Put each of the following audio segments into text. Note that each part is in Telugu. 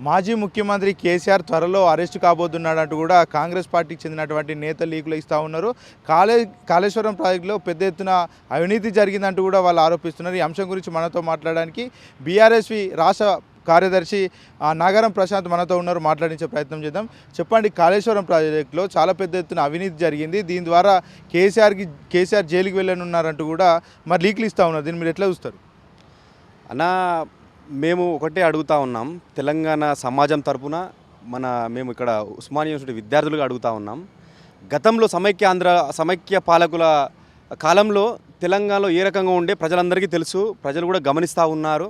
మాజీ ముఖ్యమంత్రి కేసీఆర్ త్వరలో అరెస్ట్ కాబోతున్నాడంటూ కూడా కాంగ్రెస్ పార్టీకి చెందినటువంటి నేతలు లీకులు ఇస్తూ ఉన్నారు. కాళే కాళేశ్వరం ప్రాజెక్టులో పెద్ద ఎత్తున అవినీతి జరిగిందంటూ కూడా వాళ్ళు ఆరోపిస్తున్నారు. ఈ అంశం గురించి మనతో మాట్లాడడానికి బీఆర్ఎస్వి రాష్ట్ర కార్యదర్శి ఆ, నాగారం ప్రశాంత్ మనతో ఉన్నారు. మాట్లాడించే ప్రయత్నం చేద్దాం. చెప్పండి కాళేశ్వరం ప్రాజెక్టులో చాలా పెద్ద ఎత్తున అవినీతి జరిగింది. దీని ద్వారా కేసీఆర్కి కేసీఆర్ జైలుకి వెళ్ళనున్నారంటూ కూడా మరి లీకులు ఇస్తూ ఉన్నారు. దీన్ని మీరు ఎట్లా చూస్తారు? అన్నా మేము ఒకటే అడుగుతా ఉన్నాం. తెలంగాణ సమాజం తరపున మన మేము ఇక్కడ ఉస్మానియా యూనివర్సిటీ విద్యార్థులుగా అడుగుతా ఉన్నాం. గతంలో సమైక్య ఆంధ్ర సమైక్య పాలకుల కాలంలో తెలంగాణలో ఏ రకంగా ఉండే ప్రజలందరికీ తెలుసు. ప్రజలు కూడా గమనిస్తూ ఉన్నారు.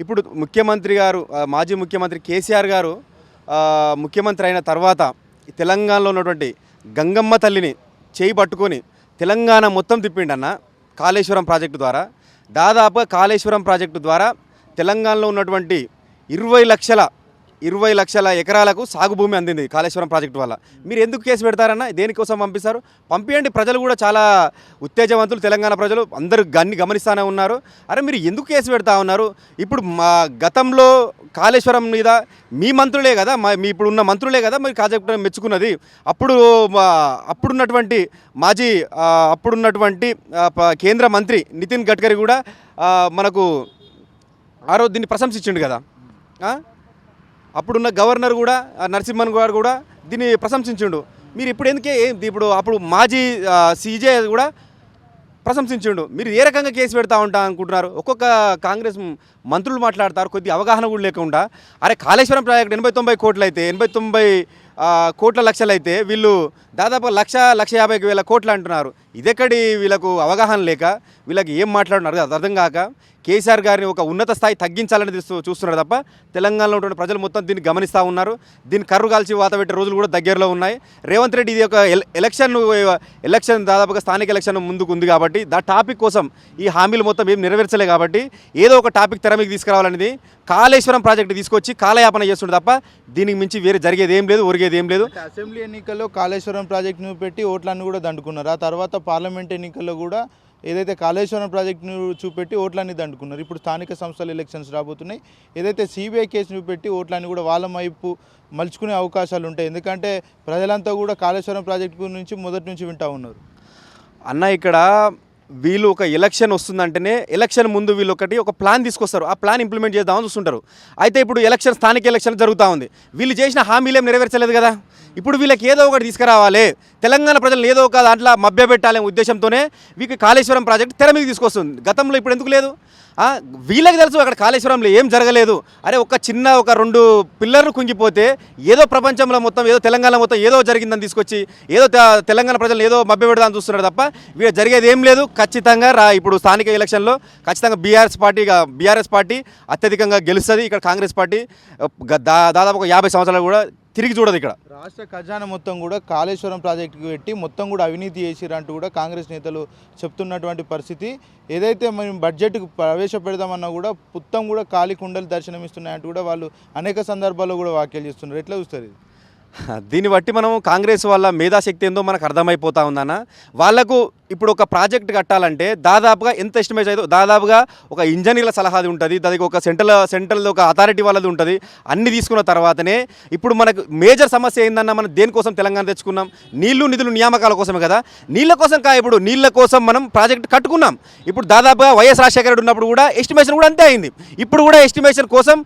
ఇప్పుడు ముఖ్యమంత్రి గారు మాజీ ముఖ్యమంత్రి కేసీఆర్ గారు ముఖ్యమంత్రి అయిన తర్వాత తెలంగాణలో ఉన్నటువంటి గంగమ్మ తల్లిని చేయి పట్టుకొని తెలంగాణ మొత్తం తిప్పిండన్న కాళేశ్వరం ప్రాజెక్టు ద్వారా దాదాపుగా కాళేశ్వరం ప్రాజెక్టు ద్వారా తెలంగాణలో ఉన్నటువంటి ఇరవై లక్షల ఇరవై లక్షల ఎకరాలకు సాగు భూమి అందింది కాళేశ్వరం ప్రాజెక్టు వల్ల. మీరు ఎందుకు కేసు పెడతారన్న? దేనికోసం పంపిస్తారు? పంపించండి ప్రజలు కూడా చాలా ఉత్తేజవంతులు తెలంగాణ ప్రజలు. అందరూ గన్ని గమనిస్తూనే ఉన్నారు. అరే మీరు ఎందుకు కేసు పెడతా ఉన్నారు? ఇప్పుడు మా గతంలో కాళేశ్వరం మీద మీ మంత్రులే కదా మా మీ ఇప్పుడు ఉన్న మంత్రులే కదా మరి ప్రాజెక్టు మెచ్చుకున్నది. అప్పుడు మా- అప్పుడున్నటువంటి మాజీ అప్పుడున్నటువంటి ప- కేంద్ర మంత్రి నితిన్ గడ్కరీ కూడా మనకు ఆ రోజు దీన్ని ప్రశంసించిండు కదా. అప్పుడున్న గవర్నర్ కూడా నరసింహన్ గారు కూడా దీన్ని ప్రశంసించిండు. మీరు ఇప్పుడు ఎందుకే ఇప్పుడు అప్పుడు మాజీ సీజే కూడా ప్రశంసించిండు. మీరు ఏ రకంగా కేసు పెడతా ఉంటా అనుకుంటున్నారు? ఒక్కొక్క కాంగ్రెస్ మంత్రులు మాట్లాడతారు కొద్ది అవగాహన కూడా లేకుండా. అరే కాళేశ్వరం ప్రాజెక్ట్ ఎనభై తొంభై కోట్లు అయితే ఎనభై తొంభై కోట్ల లక్షలు అయితే వీళ్ళు దాదాపు లక్ష లక్ష యాభై వేల కోట్లు అంటున్నారు. ఇదెక్కడి వీళ్ళకు అవగాహన లేక వీళ్ళకి ఏం మాట్లాడుతున్నారు? అది అర్థం కాక కేసీఆర్ గారిని ఒక ఉన్నత స్థాయి తగ్గించాలని చూస్తున్నారు తప్ప తెలంగాణలో ఉన్నటువంటి ప్రజలు మొత్తం దీన్ని గమనిస్తూ ఉన్నారు. దీన్ని కర్రు కాల్చి వాత పెట్టే రోజులు కూడా దగ్గరలో ఉన్నాయి. రేవంత్ రెడ్డి ఇది ఒక ఎలక్షన్ ఎలక్షన్ దాదాపుగా స్థానిక ఎలక్షన్ ముందుకు ఉంది కాబట్టి దా టాపిక్ కోసం ఈ హామీలు మొత్తం ఏం నెరవేర్చలే కాబట్టి ఏదో ఒక టాపిక్ తెర మీకు తీసుకురావాలనేది కాళేశ్వరం ప్రాజెక్టు తీసుకొచ్చి కాలయాపన చేస్తుండే తప్ప దీనికి మించి వేరే జరిగేది ఏం లేదు ఒరిగేది ఏం లేదు. అసెంబ్లీ ఎన్నికల్లో కాళేశ్వరం ప్రాజెక్టును పెట్టి ఓట్లన్నీ కూడా దండుకున్నారు. ఆ తర్వాత పార్లమెంట్ ఎన్నికల్లో కూడా ఏదైతే కాళేశ్వరం ప్రాజెక్టును చూపెట్టి ఓట్లన్నీ దండుకున్నారు. ఇప్పుడు స్థానిక సంస్థల ఎలక్షన్స్ రాబోతున్నాయి. ఏదైతే సిబిఐ కేసును పెట్టి ఓట్లన్నీ కూడా వాళ్ళ వైపు మలుచుకునే అవకాశాలు ఉంటాయి. ఎందుకంటే ప్రజలంతా కూడా కాళేశ్వరం ప్రాజెక్టు గురించి మొదటి నుంచి వింటా ఉన్నారు. అన్న ఇక్కడ వీళ్ళు ఒక ఎలక్షన్ వస్తుందంటేనే ఎలక్షన్ ముందు వీళ్ళు ఒకటి ఒక ప్లాన్ తీసుకొస్తారు. ఆ ప్లాన్ ఇంప్లిమెంట్ చేద్దామని చూస్తుంటారు. అయితే ఇప్పుడు ఎలక్షన్ స్థానిక ఎలక్షన్ జరుగుతూ ఉంది. వీళ్ళు చేసిన హామీలు ఏం నెరవేర్చలేదు కదా? ఇప్పుడు వీళ్ళకి ఏదో ఒకటి తీసుకురావాలి. తెలంగాణ ప్రజలు ఏదో ఒక దాంట్లో మభ్యపెట్టాలనే ఉద్దేశంతోనే వీళ్ళకి కాళేశ్వరం ప్రాజెక్ట్ తెర మీద తీసుకొస్తుంది. గతంలో ఇప్పుడు ఎందుకు లేదు? వీళ్ళకి తెలుసు అక్కడ కాళేశ్వరంలో ఏం జరగలేదు. అరే ఒక చిన్న ఒక రెండు పిల్లర్లు కుంగిపోతే ఏదో ప్రపంచంలో మొత్తం ఏదో తెలంగాణ మొత్తం ఏదో జరిగిందని తీసుకొచ్చి ఏదో తెలంగాణ ప్రజలు ఏదో మభ్యపెడదాని చూస్తున్నారు తప్ప వీళ్ళు జరిగేది ఏం లేదు. ఖచ్చితంగా రా ఇప్పుడు స్థానిక ఎలక్షన్లో ఖచ్చితంగా బీఆర్ఎస్ పార్టీ బీఆర్ఎస్ పార్టీ అత్యధికంగా గెలుస్తుంది. ఇక్కడ కాంగ్రెస్ పార్టీ దాదాపు ఒక యాభై సంవత్సరాలు కూడా తిరిగి చూడదు ఇక్కడ. రాష్ట్ర ఖజానా మొత్తం కూడా కాళేశ్వరం ప్రాజెక్టుకు పెట్టి మొత్తం కూడా అవినీతి చేసిరంటూ కూడా కాంగ్రెస్ నేతలు చెప్తున్నటువంటి పరిస్థితి. ఏదైతే మేము బడ్జెట్కు ప్రవేశపెడదామన్నా కూడా మొత్తం కూడా ఖాళీ కుండలు దర్శనమిస్తున్నాయంటూ కూడా వాళ్ళు అనేక సందర్భాల్లో కూడా వ్యాఖ్యలు చేస్తున్నారు. ఎట్లా చూస్తారు ఇది? దీన్ని బట్టి మనం కాంగ్రెస్ వాళ్ళ మేధాశక్తి ఏందో మనకు అర్థమైపోతా ఉందన్న. వాళ్ళకు ఇప్పుడు ఒక ప్రాజెక్ట్ కట్టాలంటే దాదాపుగా ఎంత ఎస్టిమేట్ అయితే దాదాపుగా ఒక ఇంజనీర్ల సలహాది ఉంటుంది దానికి ఒక సెంట్రల్ సెంట్రల్ ఒక అథారిటీ వాళ్ళది ఉంటుంది. అన్ని తీసుకున్న తర్వాతనే ఇప్పుడు మనకు మేజర్ సమస్య ఏందన్న మనం దేనికోసం తెలంగాణ తెచ్చుకున్నాం? నీళ్ళు నిధులు నియామకాల కోసమే కదా? నీళ్ళ కోసం కా ఇప్పుడు నీళ్ళ కోసం మనం ప్రాజెక్ట్ కట్టుకున్నాం. ఇప్పుడు దాదాపుగా వైఎస్ రాజశేఖర రెడ్డి ఉన్నప్పుడు కూడా ఎస్టిమేషన్ కూడా అంతే అయింది. ఇప్పుడు కూడా ఎస్టిమేషన్ కోసం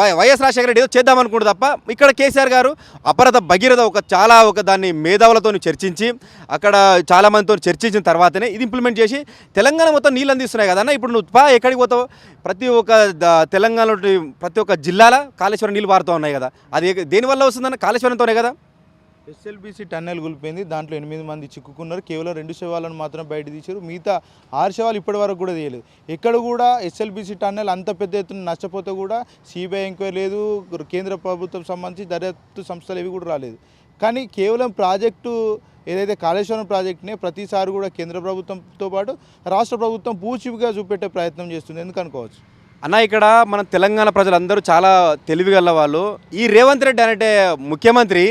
వై- వైఎస్ రాజశేఖర రెడ్డి ఏదో చేద్దాం అనుకుంటు తప్ప ఇక్కడ కేసీఆర్ గారు అపరత భగీరథ ఒక చాలా ఒక దాన్ని మేధావులతో చర్చించి అక్కడ చాలామందితో చర్చించిన తర్వాతనే ఇది ఇంప్లిమెంట్ చేసి తెలంగాణ మొత్తం నీళ్ళు అందిస్తున్నాయి కదన్న ఇప్పుడు నువ్వు పా ఎక్కడికి పోతావు? ప్రతి ఒక్క తెలంగాణలో ప్రతి ఒక్క జిల్లాల కాళేశ్వరం నీళ్ళు పారుతూ ఉన్నాయి కదా. అది దేనివల్ల వస్తుందన్న? కాళేశ్వరంతోనే కదా? ఎస్ఎల్బీసీ టన్నెల్ కూలిపోయింది. దాంట్లో ఎనిమిది మంది చిక్కుకున్నారు. కేవలం రెండు శవాలను మాత్రం బయట తీశారు. మిగతా ఆరు శవాలు ఇప్పటి వరకు కూడా తీయలేదు. ఎక్కడ కూడా ఎస్ఎల్బీసీ టన్నెల్ అంత పెద్ద ఎత్తున నష్టపోతే కూడా సిబిఐ ఎంక్వైరీ లేదు. కేంద్ర ప్రభుత్వం సంబంధించి దర్యాప్తు సంస్థలు ఇవి కూడా రాలేదు. కానీ కేవలం ప్రాజెక్టు ఏదైతే కాళేశ్వరం ప్రాజెక్ట్ని ప్రతిసారి కూడా కేంద్ర ప్రభుత్వంతో పాటు రాష్ట్ర ప్రభుత్వం పూచిగా చూపెట్టే ప్రయత్నం చేస్తుంది. ఎందుకు అనుకోవచ్చు అన్న ఇక్కడ మన తెలంగాణ ప్రజలందరూ చాలా తెలివిగల వాళ్ళు ఈ రేవంత్ రెడ్డి అనేటే ముఖ్యమంత్రి.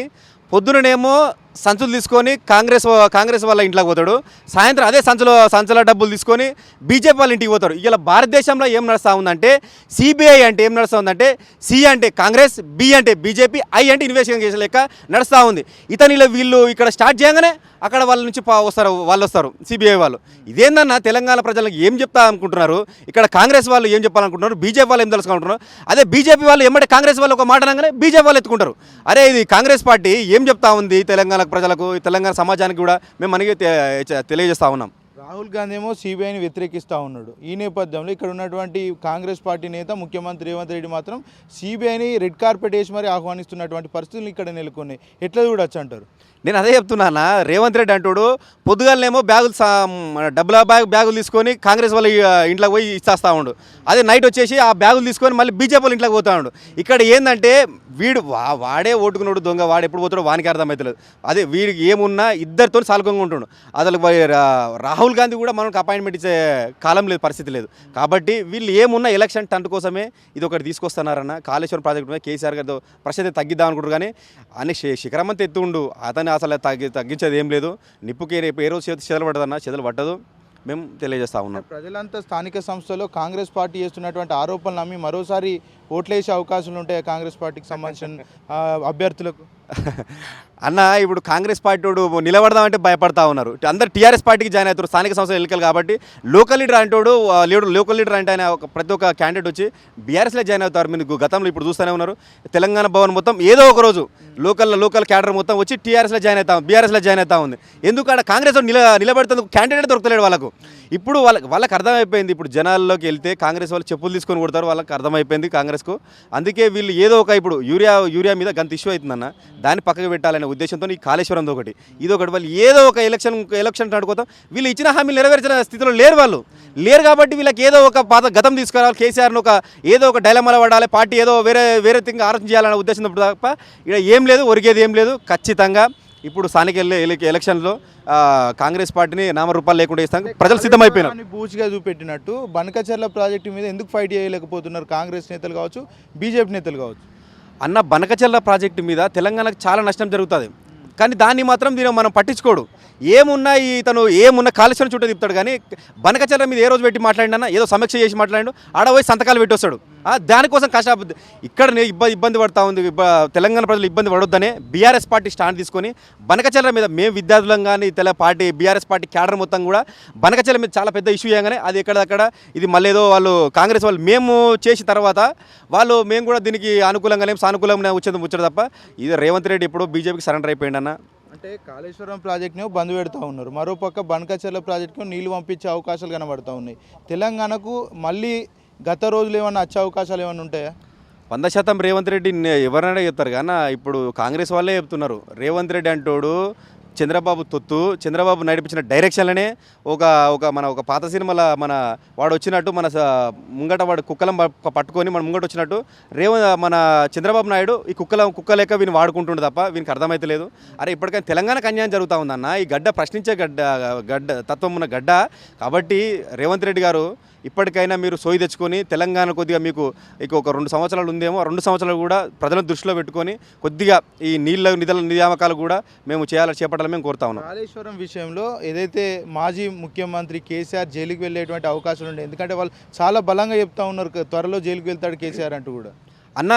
పొద్దుననేమో సంచులు తీసుకొని కాంగ్రెస్ కాంగ్రెస్ వాళ్ళ ఇంట్లోకి పోతాడు. సాయంత్రం అదే సంచులో సంచుల డబ్బులు తీసుకొని బీజేపీ వాళ్ళ ఇంటికి పోతాడు. ఇలా భారతదేశంలో ఏం నడుస్తూ ఉందంటే సిబిఐ అంటే ఏం నడుస్తూ ఉందంటే సి అంటే కాంగ్రెస్ బి అంటే బీజేపీ ఐ అంటే ఇన్వెస్టిగేషన్ లెక్క నడుస్తూ ఉంది. ఇతనిలో వీళ్ళు ఇక్కడ స్టార్ట్ చేయగానే అక్కడ వాళ్ళ నుంచి వస్తారు వాళ్ళు వస్తారు సిబిఐ వాళ్ళు. ఇదేందన్న తెలంగాణ ప్రజలకు ఏం చెప్తా అనుకుంటున్నారు? ఇక్కడ కాంగ్రెస్ వాళ్ళు ఏం చెప్పాలనుకుంటున్నారు? బీజేపీ వాళ్ళు ఏం తెలుసుకుంటున్నారు అదే బీజేపీ వాళ్ళు ఏమంటే కాంగ్రెస్ వాళ్ళు ఒక మాట అనగానే బీజేపీ వాళ్ళు ఎత్తుకుంటారు. అరే ఇది కాంగ్రెస్ పార్టీ ఏం చెప్తా ఉంది తెలంగాణ ప్రజలకు తెలంగాణ సమాజానికి కూడా మేము మనకి తె- తెలియజేస్తా ఉన్నాం. రాహుల్ గాంధీ ఏమో సిబిఐని వ్యతిరేకిస్తూ ఉన్నాడు. ఈ నేపథ్యంలో ఇక్కడ ఉన్నటువంటి కాంగ్రెస్ పార్టీ నేత ముఖ్యమంత్రి రేవంత్ రెడ్డి మాత్రం సిబిఐని రెడ్ కార్పెట్ వేసి మరి ఆహ్వానిస్తున్నటువంటి పరిస్థితులు ఇక్కడ నెలకొన్నాయి. ఎట్లా చూడొచ్చు అంటారు? నేను అదే చెప్తున్నానా రేవంత్ రెడ్డి అంటాడు పొద్దుగాలనేమో బ్యాగులు డబ్బుల బ్యాగ్ బ్యాగులు తీసుకొని కాంగ్రెస్ వాళ్ళ ఇంట్లోకి పోయి ఇచ్చేస్తా ఉండు. అదే నైట్ వచ్చేసి ఆ బ్యాగులు తీసుకొని మళ్ళీ బీజేపీ వాళ్ళ ఇంట్లోకి పోతా ఉండు. ఇక్కడ ఏంటంటే వీడు వా- వాడే ఓటుకున్నాడు దొంగ వాడు ఎప్పుడు పోతాడో వానికి అర్థమవుతలేదు అదే వీడికి ఏమున్నా ఇద్దరితో సాల్కంగా ఉంటుండు. అసలు రాహుల్ రాహుల్ గాంధీ కూడా మనకు అపాయింట్మెంట్ ఇచ్చే కాలం లేదు పరిస్థితి లేదు. కాబట్టి వీళ్ళు ఏమున్నా ఎలక్షన్ టంట్ కోసమే ఇది ఒకటి తీసుకొస్తున్నారన్న కాళేశ్వరం ప్రాజెక్టు మీద కేసీఆర్ గారితో ప్రశ్న తగ్గిద్దాం అనుకుంటారు కానీ అని శిఖరమంతా ఎత్తుండు అతను అసలు తగ్గి తగ్గించేది ఏం లేదు. నిప్పుకి రేపు ఏ రోజు చేతి చెదలు పట్టదన్నా చెదలు పట్టదు. మేము తెలియజేస్తా ఉన్నాం. ప్రజలంతా స్థానిక సంస్థలో కాంగ్రెస్ పార్టీ చేస్తున్నటువంటి ఆరోపణలు నమ్మి మరోసారి ఓట్లేసే అవకాశాలు ఉంటాయి కాంగ్రెస్ పార్టీకి సంబంధించిన అభ్యర్థులకు? అన్న ఇప్పుడు కాంగ్రెస్ పార్టీ వాడు నిలబడదామంటే భయపడతా ఉన్నారు. అందరు టీఆర్ఎస్ పార్టీకి జాయిన్ అవుతారు స్థానిక సంస్థల ఎన్నికలు కాబట్టి లోకల్ లీడర్ అంటాడు లీడర్ లోకల్ లీడర్ అంటే ఆయన ఒక ప్రతి ఒక్క క్యాండిడేట్ వచ్చి బీఆర్ఎస్లో జాయిన్ అవుతారు. మీరు గతంలో ఇప్పుడు చూస్తూనే ఉన్నారు. తెలంగాణ భవన్ మొత్తం ఏదో ఒక రోజు లోకల్ లోకల్ క్యాడర్ మొత్తం వచ్చి టీఆర్ఎస్లో జాయిన్ అవుతాం బీఆర్ఎస్లో జాయిన్ అవుతా ఉంది. ఎందుకు అక్కడ కాంగ్రెస్ నిల నిలబెడుతుంది క్యాండిడేట్ దొరకలేడు వాళ్ళకు? ఇప్పుడు వాళ్ళకి వాళ్ళకి అర్థమైపోయింది. ఇప్పుడు జనాల్లోకి వెళ్తే కాంగ్రెస్ వాళ్ళు చెప్పులు తీసుకొని కొడతారు వాళ్ళకి అర్థమైపోయింది కాంగ్రెస్కు. అందుకే వీళ్ళు ఏదో ఒక ఇప్పుడు యూరియా యూరియా మీద గంత ఇష్యూ అవుతుందన్న దాన్ని పక్కకు పెట్టాలని ఉద్దేశంతో ఈ కాళేశ్వరం ఒకటి. ఇది ఒకటి వాళ్ళు ఏదో ఒక ఎలక్షన్ ఎలక్షన్ నడుకోతాం వీళ్ళు ఇచ్చిన హామీలు నెరవేర్చిన స్థితిలో లేరు వాళ్ళు. లేరు కాబట్టి వీళ్ళకి ఏదో ఒక పాత గతం తీసుకురావాలి. కేసీఆర్ను ఒక ఏదో ఒక డైలమాలో పడాలి పార్టీ ఏదో వేరే వేరే థింగ్ ఆలోచన చేయాలనే ఉద్దేశం తప్ప ఇక్కడ ఏం లేదు ఒరిగేది ఏం లేదు. ఖచ్చితంగా ఇప్పుడు స్థానిక ఎలక్షన్లో కాంగ్రెస్ పార్టీని నామరూపాలు లేకుండా ఇస్తాం ప్రజలు సిద్ధమైపోయినారు. బూచిగా చూపెట్టినట్టు బనకచర్ల ప్రాజెక్టు మీద ఎందుకు ఫైట్ చేయలేకపోతున్నారు కాంగ్రెస్ నేతలు కావచ్చు బీజేపీ నేతలు కావచ్చు? అన్న బనకచెల్ల ప్రాజెక్టు మీద తెలంగాణకు చాలా నష్టం జరుగుతుంది. కానీ దాన్ని మాత్రం దీని మనం పట్టించుకోడు. ఏమున్నా ఈ తను ఏమున్నా కాళేశ్వరం చుట్టూ తిప్పుతాడు కానీ బనకచెల్ల మీద ఏ రోజు పెట్టి మాట్లాడినా ఏదో సమీక్ష చేసి మాట్లాడాడు ఆడ పోయి సంతకాలు పెట్టి వస్తాడు దానికోసం కష్టపడి ఇక్కడ ఇబ్బంది ఇబ్బంది పడతా ఉంది. తెలంగాణ ప్రజలు ఇబ్బంది పడొద్దనే బీఆర్ఎస్ పార్టీ స్టాండ్ తీసుకొని బనకచెల్ల మీద మేము విద్యార్థులం కానీ తెల పార్టీ బీఆర్ఎస్ పార్టీ క్యాడర్ మొత్తం కూడా బనకచెల్ల మీద చాలా పెద్ద ఇష్యూ చేయగానే అది ఎక్కడక్కడ ఇది మళ్ళీ ఏదో వాళ్ళు కాంగ్రెస్ వాళ్ళు మేము చేసిన తర్వాత వాళ్ళు మేము కూడా దీనికి అనుకూలంగా లేము సానుకూలంగా వచ్చేది ముచ్చట తప్ప ఇది రేవంత్ రెడ్డి ఇప్పుడు బీజేపీకి సరెండర్ అయిపోయింది అన్న. అంటే కాళేశ్వరం ప్రాజెక్ట్ను బంద్ పెడతా ఉన్నారు. మరోపక్క బనకచర్ల ప్రాజెక్టుకు నీళ్ళు పంపించే అవకాశాలు కనబడతా ఉన్నాయి. తెలంగాణకు మళ్ళీ గత రోజులు ఏమన్నా వచ్చే అవకాశాలు ఏమైనా ఉంటాయా? వంద శాతం రేవంత్ రెడ్డి ఎవరైనా చెప్తారు. కానీ ఇప్పుడు కాంగ్రెస్ వాళ్ళే చెప్తున్నారు. రేవంత్ రెడ్డి అంటోడు చంద్రబాబు తొత్తు చంద్రబాబు నడిపించిన డైరెక్షన్లోనే ఒక ఒక మన ఒక పాత సినిమాల మన వాడు వచ్చినట్టు మన ముంగట వాడు కుక్కలం పట్టుకొని మన ముంగట వచ్చినట్టు రేవ మన చంద్రబాబు నాయుడు ఈ కుక్కల కుక్క లెక్క వీని వాడుకుంటుండు తప్ప వీనికి అర్థమైతలేదు అరే ఇప్పటికైనా తెలంగాణకు అన్యాయం జరుగుతూ ఉందన్న. ఈ గడ్డ ప్రశ్నించే గడ్డ గడ్డ తత్వం ఉన్న గడ్డ. కాబట్టి రేవంత్ రెడ్డి గారు ఇప్పటికైనా మీరు సోయి తెచ్చుకొని తెలంగాణ కొద్దిగా మీకు ఇక ఒక రెండు సంవత్సరాలు ఉందేమో రెండు సంవత్సరాలు కూడా ప్రజలను దృష్టిలో పెట్టుకొని కొద్దిగా ఈ నీళ్ళ నిధుల నియామకాలు కూడా మేము చేయాలని చేపట్టాలని మేము కోరుతా ఉన్నాం. కాళేశ్వరం విషయంలో ఏదైతే మాజీ ముఖ్యమంత్రి కేసీఆర్ జైలుకి వెళ్ళేటువంటి అవకాశాలు ఉన్నాయి ఎందుకంటే వాళ్ళు చాలా బలంగా చెప్తా ఉన్నారు "క- త్వరలో జైలుకి వెళ్తాడు కేసీఆర్ అంటూ కూడా. అన్న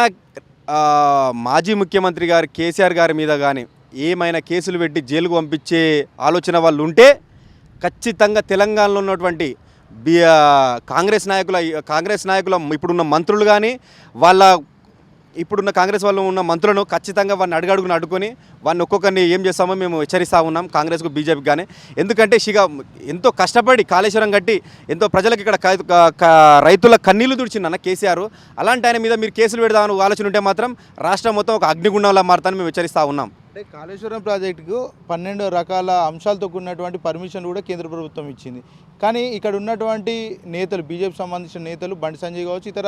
మాజీ ముఖ్యమంత్రి గారు కేసీఆర్ గారి మీద కానీ ఏమైనా కేసులు పెట్టి జైలుకు పంపించే ఆలోచన వాళ్ళు ఉంటే ఖచ్చితంగా తెలంగాణలో ఉన్నటువంటి బి కాంగ్రెస్ నాయకుల కాంగ్రెస్ నాయకుల ఇప్పుడున్న మంత్రులు కానీ వాళ్ళ ఇప్పుడున్న కాంగ్రెస్ వాళ్ళు ఉన్న మంత్రులను ఖచ్చితంగా వాడిని అడుగడుగున అడుకొని వాడిని ఒక్కొక్కరిని ఏం చేస్తామో మేము హెచ్చరిస్తూ ఉన్నాం కాంగ్రెస్కు బీజేపీకి కానీ ఎందుకంటే షిగా ఎంతో కష్టపడి కాళేశ్వరం కట్టి ఎంతో ప్రజలకు ఇక్కడ రైతుల కన్నీళ్ళు తుడిచిందన్న కేసీఆర్. అలాంటి ఆయన మీద మీరు కేసులు పెడదామని ఆలోచన ఉంటే మాత్రం రాష్ట్రం మొత్తం ఒక అగ్నిగుండంలా మారుతానని మేము హెచ్చరిస్తూ ఉన్నాం. అంటే కాళేశ్వరం ప్రాజెక్టుకు పన్నెండు రకాల అంశాలతో కూడినటువంటి పర్మిషన్ కూడా కేంద్ర ప్రభుత్వం ఇచ్చింది. కానీ ఇక్కడ ఉన్నటువంటి నేతలు బీజేపీ సంబంధించిన నేతలు బండి సంజయ్ కావచ్చు ఇతర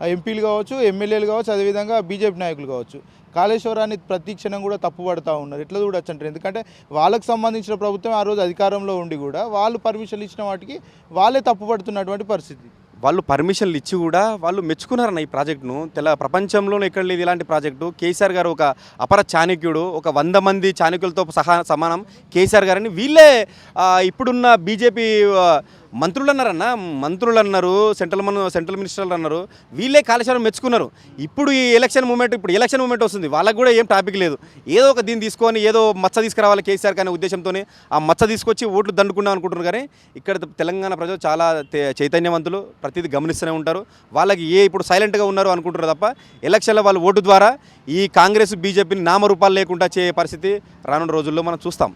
ఎంపీలు కావచ్చు ఎమ్మెల్యేలు కావచ్చు అదేవిధంగా బీజేపీ నాయకులు కావచ్చు కాళేశ్వరాన్ని ప్రతి క్షణం కూడా తప్పుపడతా ఉన్నారు. ఎట్లా చూడొచ్చు అంటారు ఎందుకంటే వాళ్ళకు సంబంధించిన ప్రభుత్వం ఆ రోజు అధికారంలో ఉండి కూడా వాళ్ళు పర్మిషన్లు ఇచ్చిన వాటికి వాళ్ళే తప్పుపడుతున్నటువంటి పరిస్థితి. వాళ్ళు పర్మిషన్లు ఇచ్చి కూడా వాళ్ళు మెచ్చుకున్నారన్న ఈ ప్రాజెక్టును. తెల ప్రపంచంలోనే ఎక్కడ లేదు ఇలాంటి ప్రాజెక్టు. కేసీఆర్ గారు ఒక అపర చాణక్యుడు ఒక వంద మంది చాణక్యులతో సహా సమానం. కేసీఆర్ గారని వీళ్ళే ఇప్పుడున్న బీజేపీ మంత్రులు అన్నారన్న మంత్రులు అన్నారు సెంట్రల్ మన సెంట్రల్ మినిస్టర్లు అన్నారు వీళ్ళే కాళేశ్వరం మెచ్చుకున్నారు. ఇప్పుడు ఈ ఎలక్షన్ మూమెంట్ ఇప్పుడు ఎలక్షన్ మూమెంట్ వస్తుంది. వాళ్ళకి కూడా ఏం టాపిక్ లేదు. ఏదో ఒక దీన్ని తీసుకొని ఏదో మచ్చ తీసుకురావాలి కేసీఆర్ కానీ ఉద్దేశంతోనే ఆ మచ్చ తీసుకొచ్చి ఓట్లు దండుకుందాం అనుకుంటున్నారు. కానీ ఇక్కడ తెలంగాణ ప్రజలు చాలా చైతన్యవంతులు ప్రతిదీ గమనిస్తూనే ఉంటారు. వాళ్ళకి ఏ ఇప్పుడు సైలెంట్గా ఉన్నారు అనుకుంటారు తప్ప ఎలక్షన్లో వాళ్ళు ఓటు ద్వారా ఈ కాంగ్రెస్ బీజేపీని నామరూపాలు లేకుండా చేయ పరిస్థితి రానున్న రోజుల్లో మనం చూస్తాం.